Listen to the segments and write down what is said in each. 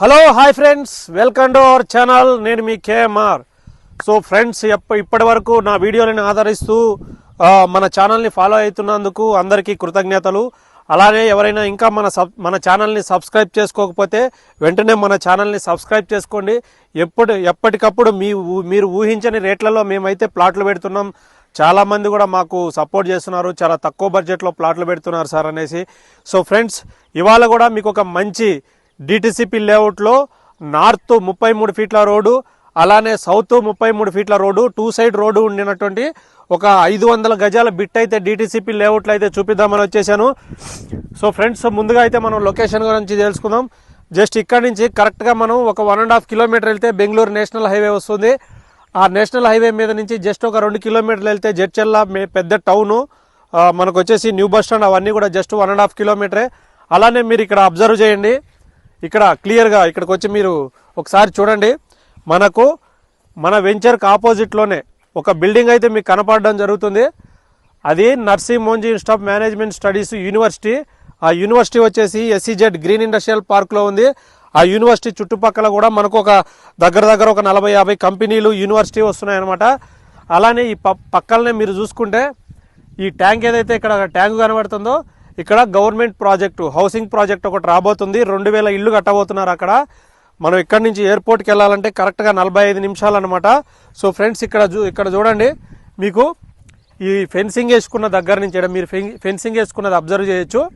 Hello hi friends welcome to our channel నేను మీ KMR so friends ఎప్ప ఇప్పటి వరకు నా వీడియోలను ఆదరిస్తూ మన ఛానల్ని ఫాలో అవుతున్నందుకు అందరికీ కృతజ్ఞతలు. అలానే ఎవరైనా ఇంకా మన సబ్ మన ఛానల్ని సబ్స్క్రైబ్ చేసుకోకపోతే వెంటనే మన ఛానల్ని సబ్స్క్రైబ్ చేసుకోండి. ఎప్పుడు ఎప్పటికప్పుడు మీ మీరు ఊహించని రేట్లలో మేమైతే ప్లాట్లు పెడుతున్నాం. చాలామంది కూడా మాకు సపోర్ట్ చేస్తున్నారు. చాలా తక్కువ బడ్జెట్లో ప్లాట్లు పెడుతున్నారు సార్ అనేసి. సో ఫ్రెండ్స్ ఇవాళ కూడా మీకు ఒక మంచి డిటిసిపి లేఅవుట్లో నార్త్ ముప్పై మూడు ఫీట్ల రోడ్డు అలానే సౌత్ ముప్పై మూడు ఫీట్ల రోడ్డు టూ సైడ్ రోడ్డు ఉండినటువంటి ఒక ఐదు వందల గజాల బిట్ అయితే డిటిసిపి లేఅవుట్లో అయితే చూపిద్దామని వచ్చేసాను. సో ఫ్రెండ్స్ ముందుగా అయితే మనం లొకేషన్ గురించి తెలుసుకుందాం. జస్ట్ ఇక్కడ నుంచి కరెక్ట్గా మనం ఒక వన్ అండ్ హాఫ్ కిలోమీటర్ వెళ్తే బెంగళూరు నేషనల్ హైవే వస్తుంది. ఆ నేషనల్ హైవే మీద నుంచి జస్ట్ ఒక రెండు కిలోమీటర్లు వెళ్తే జడ్చెల్ల మే- పెద్ద టౌను మనకు వచ్చేసి న్యూ బస్ స్టాండ్ అవన్నీ కూడా జస్ట్ వన్ అండ్ హాఫ్ కిలోమీటరే అలానే మీరు ఇక్కడ అబ్జర్వ్ చేయండి. ఇక్కడ క్లియర్గా ఇక్కడికి వచ్చి మీరు ఒకసారి చూడండి. మనకు మన వెంచర్కి ఆపోజిట్లోనే ఒక బిల్డింగ్ అయితే మీకు కనపడడం జరుగుతుంది. అది Narsee Monjee institute of management studies university ఆ యూనివర్సిటీ వచ్చేసి ఎస్సీజెడ్ గ్రీన్ ఇండస్ట్రియల్ పార్క్లో ఉంది. ఆ యూనివర్సిటీ చుట్టుపక్కల కూడా మనకు ఒక దగ్గర దగ్గర ఒక నలభై యాభై కంపెనీలు యూనివర్సిటీ వస్తున్నాయి అనమాట అలానే ఈ పక్కలనే మీరు చూసుకుంటే ఈ ట్యాంక్ ఏదైతే ఇక్కడ ట్యాంక్ కనబడుతుందో ఇక్కడ గవర్నమెంట్ ప్రాజెక్టు హౌసింగ్ ప్రాజెక్ట్ ఒకటి రాబోతుంది. రెండు వేల ఇల్లు కట్టబోతున్నారు అక్కడ. మనం ఇక్కడ నుంచి ఎయిర్పోర్ట్కి వెళ్ళాలంటే కరెక్ట్గా నలభై ఐదు నిమిషాలు అనమాట సో ఫ్రెండ్స్ ఇక్కడ చూ ఇక్కడ చూడండి. మీకు ఈ ఫెన్సింగ్ వేసుకున్న దగ్గర నుంచి ఈడ మీరు ఫెన్- ఫెన్సింగ్ వేసుకున్నది అబ్జర్వ్ చేయొచ్చు.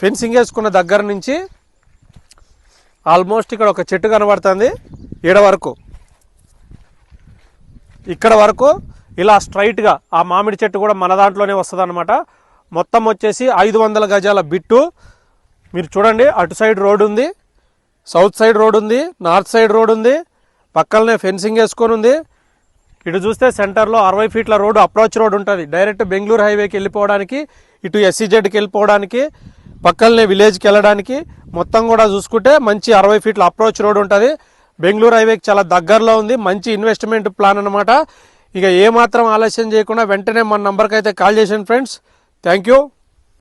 ఫెన్సింగ్ వేసుకున్న దగ్గర నుంచి ఆల్మోస్ట్ ఇక్కడ ఒక చెట్టు కనబడుతుంది. ఈడ వరకు. ఇక్కడ వరకు ఇలా స్ట్రైట్గా ఆ మామిడి చెట్టు కూడా మన దాంట్లోనే వస్తుంది మొత్తం వచ్చేసి ఐదు వందల గజాల బిట్టు. మీరు చూడండి అటు సైడ్ రోడ్ ఉంది సౌత్ సైడ్ రోడ్ ఉంది నార్త్ సైడ్ రోడ్ ఉంది పక్కలనే ఫెన్సింగ్ వేసుకొని ఉంది. ఇటు చూస్తే సెంటర్లో అరవై ఫీట్ల రోడ్డు అప్రోచ్ రోడ్ ఉంటుంది. డైరెక్ట్ బెంగళూరు హైవేకి వెళ్ళిపోవడానికి ఇటు ఎస్సీజెడ్కి వెళ్ళిపోవడానికి పక్కలనే విలేజ్కి వెళ్ళడానికి మొత్తం కూడా చూసుకుంటే మంచి అరవై ఫీట్ల అప్రోచ్ రోడ్ ఉంటుంది. బెంగళూరు హైవేకి చాలా దగ్గరలో ఉంది మంచి ఇన్వెస్ట్మెంట్ ప్లాన్ అనమాట ఇక ఏమాత్రం ఆలస్యం చేయకుండా వెంటనే మన నంబర్కి అయితే కాల్ చేసాను ఫ్రెండ్స్. Thank you.